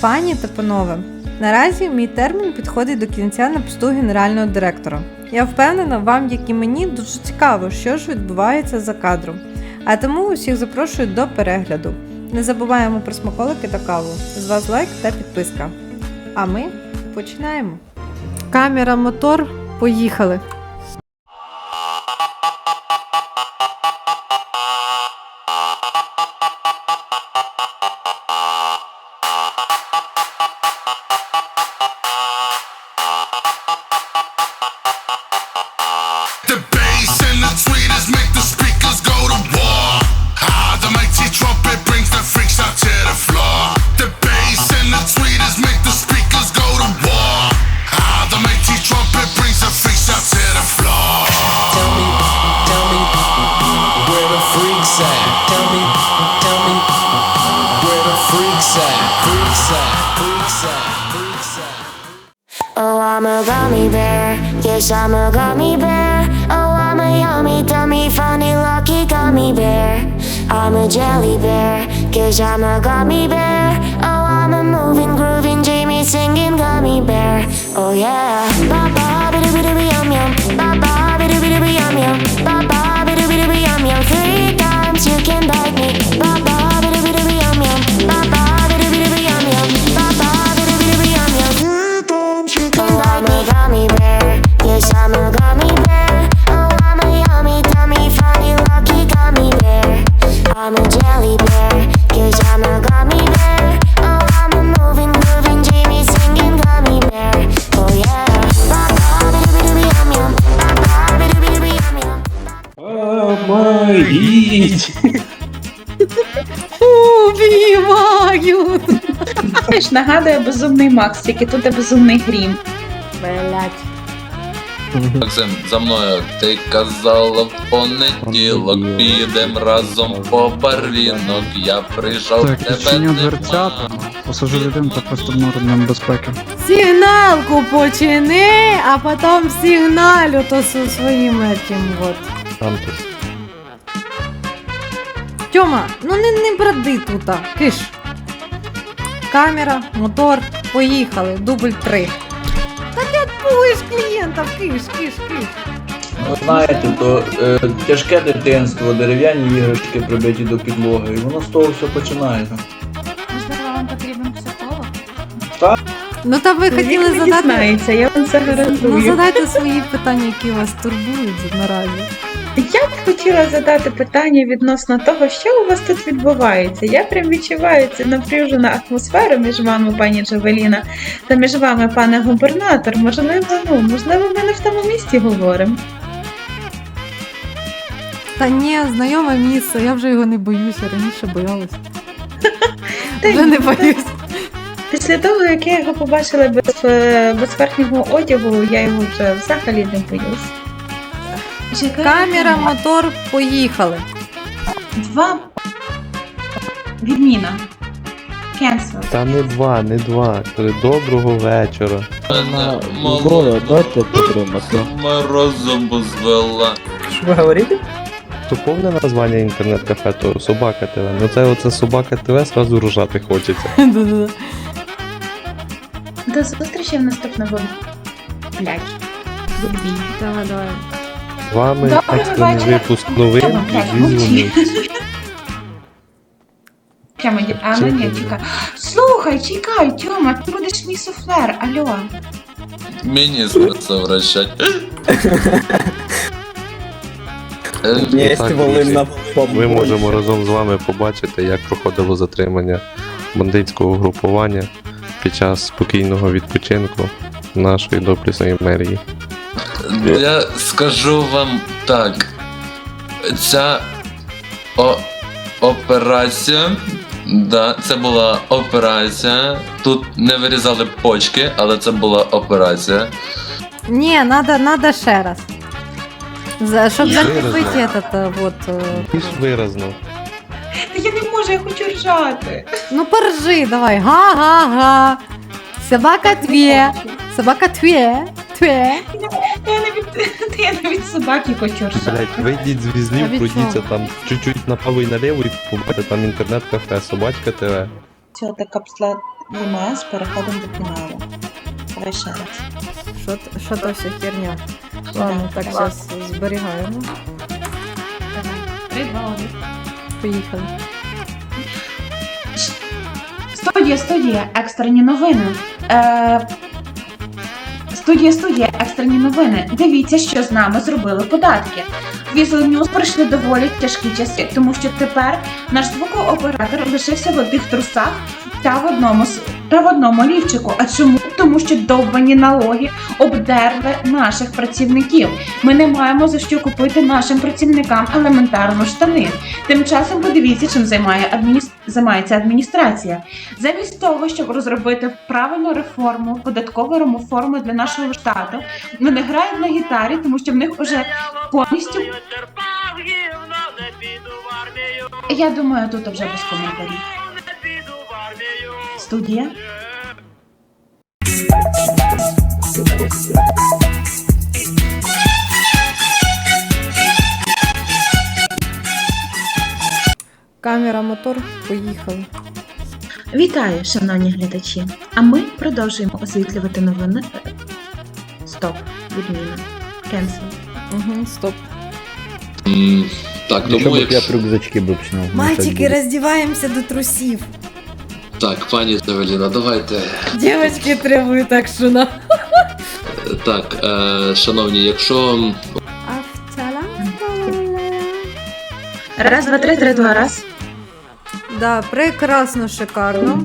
Пані та панове. Наразі мій термін підходить до кінця на посту генерального директора. Я впевнена, вам, як і мені, дуже цікаво, що ж відбувається за кадром. А тому усіх запрошую до перегляду. Не забуваємо про смаколики та каву. З вас лайк та підписка. А ми починаємо. Камера, мотор, поїхали. Oh, I'm a gummy bear. Yes, I'm a gummy bear. Oh, I'm a yummy, dummy, funny, lucky gummy bear. I'm a jelly bear. Cause I'm a gummy bear. Oh, I'm a moving, grooving, Jamie singing gummy bear. Oh, yeah. Ba ba yum yum. Ba ba bidoo bidoo yum yum. Ba Убиваю! Знаєш, нагадує безумний Макс, тільки тут є безумний грім. Блять. Максим, за мною ти казала в понеділок, підем разом по барвінок. Я прийшов Так, тебе відчиню нема. дверцята, посажу людину та пристебну ремнем безпеки. Сигналку почини, а потім сигналю то со своїм этим вот. Тьома, ну не, не бради тут, киш. Камера, мотор, поїхали, дубль три. Та ти відпуєш клієнта, киш, киш, киш. Ви знаєте, то е, тяжке дитинство, дерев'яні іграшки прибиті до підлоги, і воно з того все починається. Можливо, вам потрібен психолог? Ну та ви хотіли не задати. дізнається, я вам це Ну задайте свої питання, які вас турбують наразі. Я б хотіла задати питання відносно того, що у вас тут відбувається. Я прям відчуваю цю напряжену атмосферу між вами, пані Джавеліна, та між вами, пане губернатор. Можливо, ну, можливо, ми не в тому місці говоримо. Та ні, знайоме місце, я вже його не боюся, раніше боялась. Та Вже не боюсь. Після того, як я його побачила без, е, без верхнього одягу, я його вже взагалі не боюсь. Камера, мотор, поїхали. Два. Відміна. Cancel. Та не два, не два. Кажи, Доброго вечора. Мене молоко морозом позвела. Що ви говорите? То повне названня інтернет-кафе, то собака ТВ. Ну це оце собака ТВ, сразу ржати хочеться. Да-да-да. До зустрічі в наступному блядь. Любі. Давай, давай. З вами Доброго екстрений випуск новин і мовчи. Прямо ді- а ну ні, чекай. Слухай, чекай, Тьома, ти будеш мій суфлер, алло. Міністр совращать. Е, І так, друзі, Ми можемо разом з вами побачити, як проходило затримання бандитського угрупування під час спокійного відпочинку нашої доблісної мерії. Я скажу вам так. Ця о- операція. Да, це була операція. Тут не вирізали почки, але це була операція. Ні, надо, надо ще раз. За, щоб Виразно. закріпити этот, е, вот. е, Більш виразно. Та я не можу, я хочу ржати. Ну поржи, давай. Га-га-га. Собака твє. Собака твє. Твє. Я навіть, та я навіть собаки хочу. Блять, вийдіть з А візнів, пройдіться чого? там чуть-чуть направо і наліво і побачите там інтернет-кафе, собачка ТВ. цього та капсла ВМС переходимо до фіналу. Давай ще раз. Що, т- що то вся херня? Ладно, так, зараз зберігаємо. Три, два, один. Поїхали. Студія, студія, екстрені новини. Е... Студія, студія, екстрені новини. Дивіться, що з нами зробили податки. Візу прийшли доволі тяжкі часи, тому що тепер наш звукооператор лишився в одних трусах та в одному с- та в одному лівчику. А чому? Тому що довбані налоги обдерли наших працівників. Ми не маємо за що купити нашим працівникам елементарно штани. Тим часом подивіться, чим займає адмініс... займається адміністрація. Замість того, щоб розробити правильну реформу, податкову реформу для нашого штату, вони грають на гітарі, тому що в них вже повністю. Я думаю, тут вже без коментарів. Студія. Камера, мотор, поїхали. Вітаю, шановні глядачі. А ми продовжуємо освітлювати новини. Стоп, відміна. Кенсел. Угу, стоп. Так, тому як... рюкзачки б починав. Мальчики, роздіваємося до трусів. Так, пані Завеліна, давайте. Требують так що на. Так, е, шановні, якщо Раз, два, три, три, два, раз. Да, прекрасно, шикарно.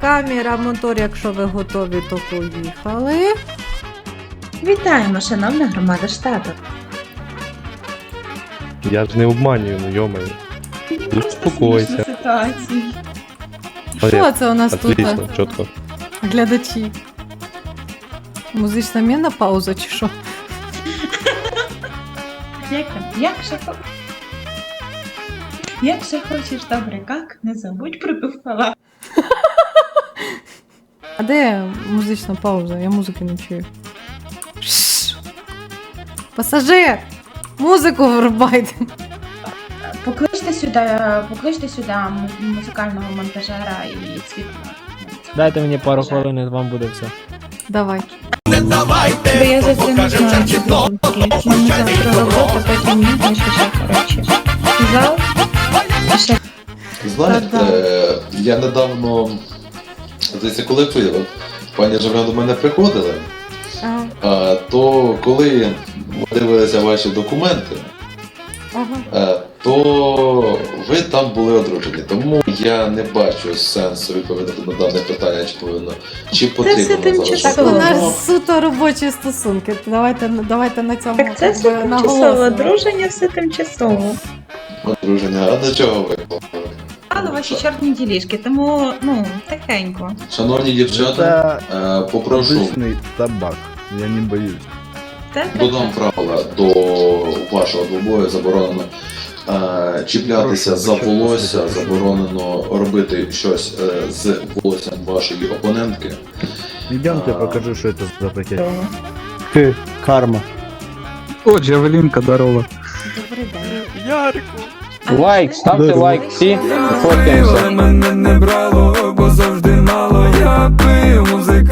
Камера, мотор, якщо ви готові, то поїхали. Вітаємо, шановна громада штату. Я ж не обманюю, ну йомаю. Успокойся. Ситуації. Що це у нас тут? Чітко. Глядачі. Музична міна пауза чи що? Як там? Як ще хочеш? Як ще хочеш добре, як? Не забудь про туфала. А де музична пауза? Я музики не чую. Шш. Пасажир! Музику врубайте. Покличте сюди, покличте сюди музикального монтажера і світла. Дайте мені пару хвилин, і вам буде все. Давай. Бо я за це не знаю, чи буде Мені завтра робота, потім ні, ну що ще, коротше. Зал, а ще Знаєте, я недавно, здається, коли пив, пані Жовря до мене приходили, а, то коли дивилися ваші документи, Ага. То ви там були одружені. Тому я не бачу сенсу відповідати на дане питання, чи повинно, чи потрібно все тимчасово. Так у нас суто робочі стосунки. Давайте, давайте на цьому Так це якби, все тимчасово, наголосимо. одруження все тимчасово. Одруження. А до чого ви? Але ваші чорні ділішки, тому ну тихенько. Шановні дівчата, е, попрошу. табак. Я не боюсь. Так, Додам правила до вашого двобою заборонено чіплятися за волосся, заборонено робити щось е, з волоссям вашої опонентки. Идемте, А. покажу, что это за пакет. Карма. О, Джавелинка, здорово. Добрий день. Лайк, ставте лайк всі, фоткаємося. мене не брало, бо завжди мало. Я пив, музика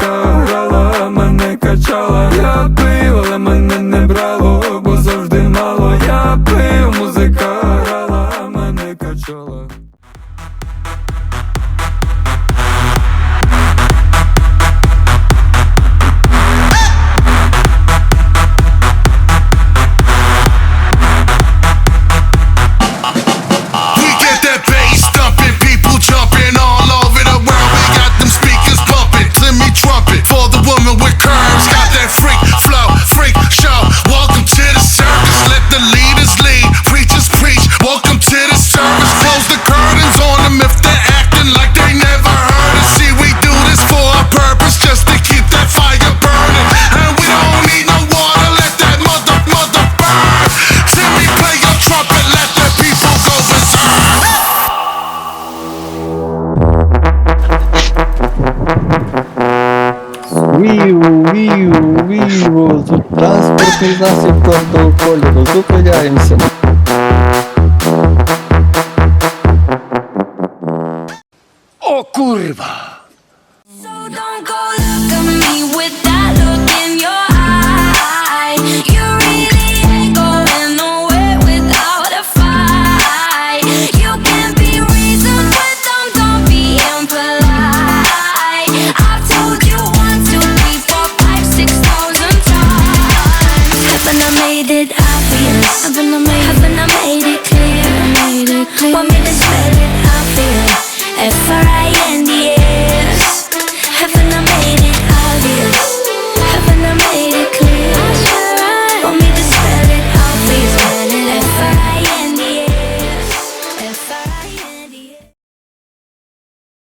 Віу, тут транспортний засіб кожного кольору, зупиняємося. О, F-R-I-S